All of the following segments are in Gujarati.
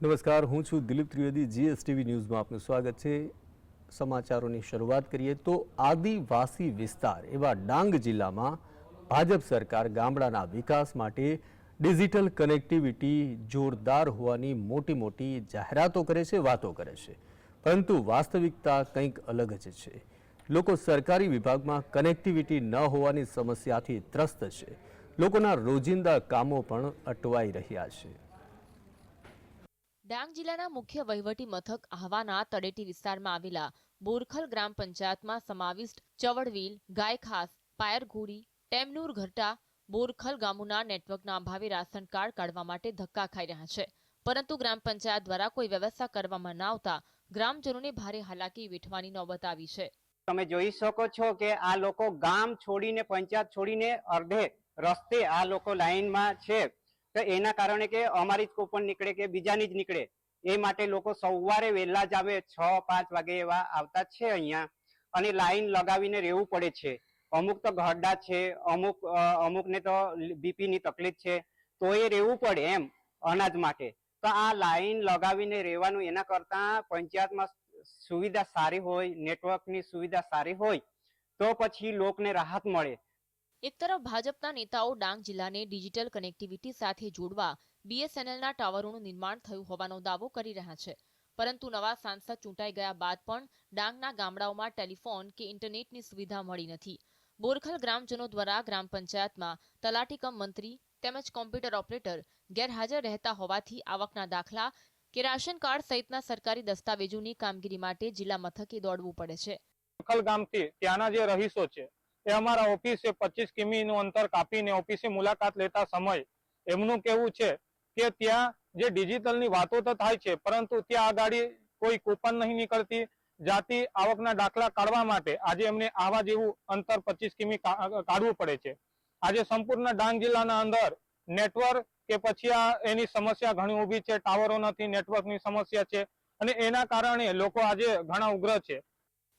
નમસ્કાર, હું છું દિલીપ ત્રિવેદી, જીએસટીવી ન્યૂઝમાં આપનું સ્વાગત છે. સમાચારોની શરૂઆત કરીએ તો આદિવાસી વિસ્તાર એવા ડાંગ જિલ્લામાં ભાજપ સરકાર ગામડાના વિકાસ માટે ડિજિટલ કનેક્ટિવિટી જોરદાર હોવાની મોટી મોટી જાહેરાતો કરે છે, વાતો કરે છે. પરંતુ વાસ્તવિકતા કંઈક અલગ જ છે. લોકો સરકારી વિભાગમાં કનેક્ટિવિટી ન હોવાની સમસ્યાથી ત્રસ્ત છે. લોકોના રોજિંદા કામો પણ અટવાઈ રહ્યા છે. ડાંગ જિલ્લાના મુખ્ય વહીવટી મથક આહવાના તળેટી વિસ્તારમાં આવેલા બોરખલ ગ્રામ પંચાયતમાં સમાવિષ્ટ ચવડવીલ, ગાયખાસ, પાયરઘોડી, ટેમનુર ઘરટા, બોરખલ ગામોના નેટવર્કના અભાવે રાશન કાર્ડ કાઢવા માટે ધક્કા ખાઈ રહ્યા છે. પરંતુ ગ્રામ પંચાયત દ્વારા કોઈ વ્યવસ્થા કરવામાં ન આવતા ગ્રામજનોને ભારે હાલાકી વેઠવાની નોબત આવી છે. તમે જોઈ શકો છો કે આ લોકો ગામ છોડીને, પંચાયત છોડીને અર્ધે રસ્તે આ લોકો લાઈનમાં છે. તો એના કારણે કે અમારી જ કૂપન નીકળે કે બીજાની જ નીકળે. એ માટે લોકો સવારે વહેલા જ આવે, છ, પાંચ વાગે એવા આવતા છે અહીંયા. અને લાઈન લગાવીને રહેવું પડે છે. અમુક તો ઘરડા છે, અમુક અમુકને તો બીપીની તકલીફ છે. તો એ રહેવું પડે એમ, અનાજ માટે. તો આ લાઈન લગાવીને રહેવાનું એના કરતા પંચાયતમાં સુવિધા સારી હોય, નેટવર્કની સુવિધા સારી હોય, તો પછી લોકને રાહત મળે. એક તરફ ભાજપના નેતાઓ ડાંગ જિલ્લાને ડિજિટલ કનેક્ટિવિટી સાથે જોડવા બીએસએનએલના ટાવરોનું નિર્માણ થયું હોવાનો દાવો કરી રહ્યા છે. પરંતુ નવા સાંસદ ચૂંટાઈ ગયા બાદ પણ ડાંગના ગામડાઓમાં ટેલિફોન કે ઇન્ટરનેટની સુવિધા મળી નથી. બોરખલ ગ્રામજનો દ્વારા ગ્રામ પંચાયતમાં તલાટી કમ મંત્રી તેમજ કોમ્પ્યુટર ઓપરેટર ગેરહાજર રહેતા હોવાથી આવકના દાખલા કે રાશન કાર્ડ સહિતના સરકારી દસ્તાવેજોની કામગીરી માટે જિલ્લા મથકે દોડવું પડે છે. ગામથી ત્યાંના જે રહીશો છે એ અમારા ઓફિસે પચીસ કિમીનું અંતર કાપીને ઓફિસે મુલાકાત લેતા સમય એમનું કેવું છે કે ત્યાં જે ડિજિટલની વાતો તો થાય છે, પરંતુ ત્યાં આગાડી કોઈ કૂપન નહીં નીકળતી. જાતિ આવકના દાખલા કાઢવા માટે આજે એમને આવા જેવું અંતર પચીસ કિમી કાઢવું પડે છે. આજે સંપૂર્ણ ડાંગ જિલ્લાના અંદર નેટવર્ક કે પછી આ એની સમસ્યા ઘણી ઊભી છે, ટાવરો નથી, નેટવર્કની સમસ્યા છે અને એના કારણે લોકો આજે ઘણા ઉગ્ર છે.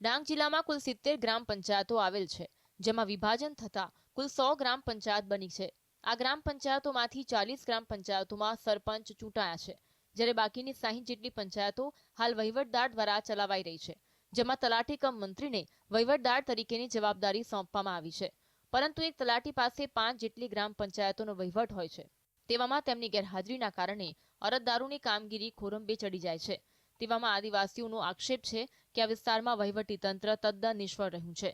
ડાંગ જિલ્લામાં કુલ સિત્તેર ગ્રામ પંચાયતો આવેલ છે. જેમાં વિભાજન થતા કુલ સો ગ્રામ પંચાયત બની છે. આ ગ્રામ પંચાયતોમાંથી ચાલીસ ગ્રામ પંચાયતોમાં સરપંચ ચૂંટાયા છે, જ્યારે બાકીની સાહીઠ જેટલી પંચાયતો હાલ વહીવટદાર દ્વારા ચલાવાઈ રહી છે, જેમાં તલાટી કમ મંત્રીને વહીવટદાર તરીકેની જવાબદારી સોંપવામાં આવી છે. પરંતુ એક તલાટી પાસે પાંચ જેટલી ગ્રામ પંચાયતોનો વહીવટ હોય છે, તેવામાં તેમની ગેરહાજરીના કારણે અરજદારોની કામગીરી ખોરંબે ચડી જાય છે. તેવામાં આદિવાસીઓનો આક્ષેપ છે કે આ વિસ્તારમાં વહીવટી તંત્ર તદ્દન નિષ્ફળ રહ્યું છે.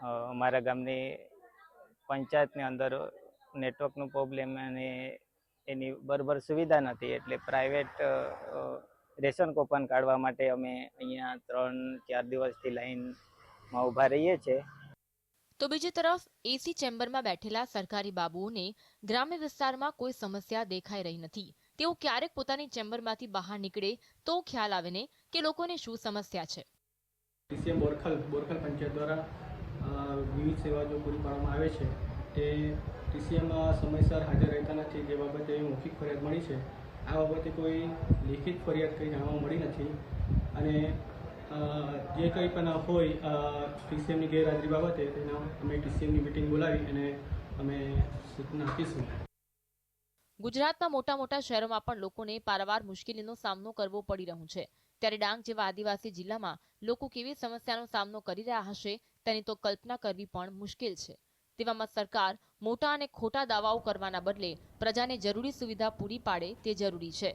અમારા ગામની પંચાયતની અંદર નેટવર્કનું પ્રોબ્લેમ અને એની બરાબર સુવિધા નથી એટલે પ્રાઇવેટ રેશન કૂપન કાઢવા માટે અમે અહીંયા ત્રણ ચાર દિવસથી લાઈનમાં ઊભા રહીએ છીએ. તો બીજી તરફ એસી ચેમ્બરમાં બેઠેલા સરકારી બાબુઓને ગ્રામ્ય વિસ્તારમાં કોઈ સમસ્યા દેખાઈ રહી નથી. તેઓ ક્યારેક પોતાની ચેમ્બરમાંથી બહાર નીકળે તો ખ્યાલ આવે ને કે લોકોને શું સમસ્યા છે? ટીસીએમ બોરખલ બોરખલ પંચાયત દ્વારા વિવિધ સેવા જો પૂરી પાડવામાં આવે છે, તે ટીસીએમમાં સમયસર હાજર રહેતા નથી, જે બાબતે મૌખિક ફરિયાદ મળી છે. આ બાબતે કોઈ લેખિત ફરિયાદ કંઈ જાણવા મળી નથી. અને જે કંઈ પણ હોય ટીસીએમની ગેરહાજરી બાબતે, તેના અમે ટીસીએમની મિટિંગ બોલાવી અને અમે સૂચના આપીશું. ગુજરાતના મોટા મોટા શહેરોમાં પણ લોકોને પારાવાર મુશ્કેલીનો સામનો કરવો પડી રહ્યો છે. ત્યારે ડાંગ જેવા આદિવાસી જિલ્લામાં લોકો કેવી સમસ્યાનો સામનો કરી રહ્યા હશે તેની તો કલ્પના કરવી પણ મુશ્કેલ છે. તેવામાં સરકાર મોટા અને ખોટા દાવાઓ કરવાના બદલે પ્રજાને જરૂરી સુવિધા પૂરી પાડે તે જરૂરી છે.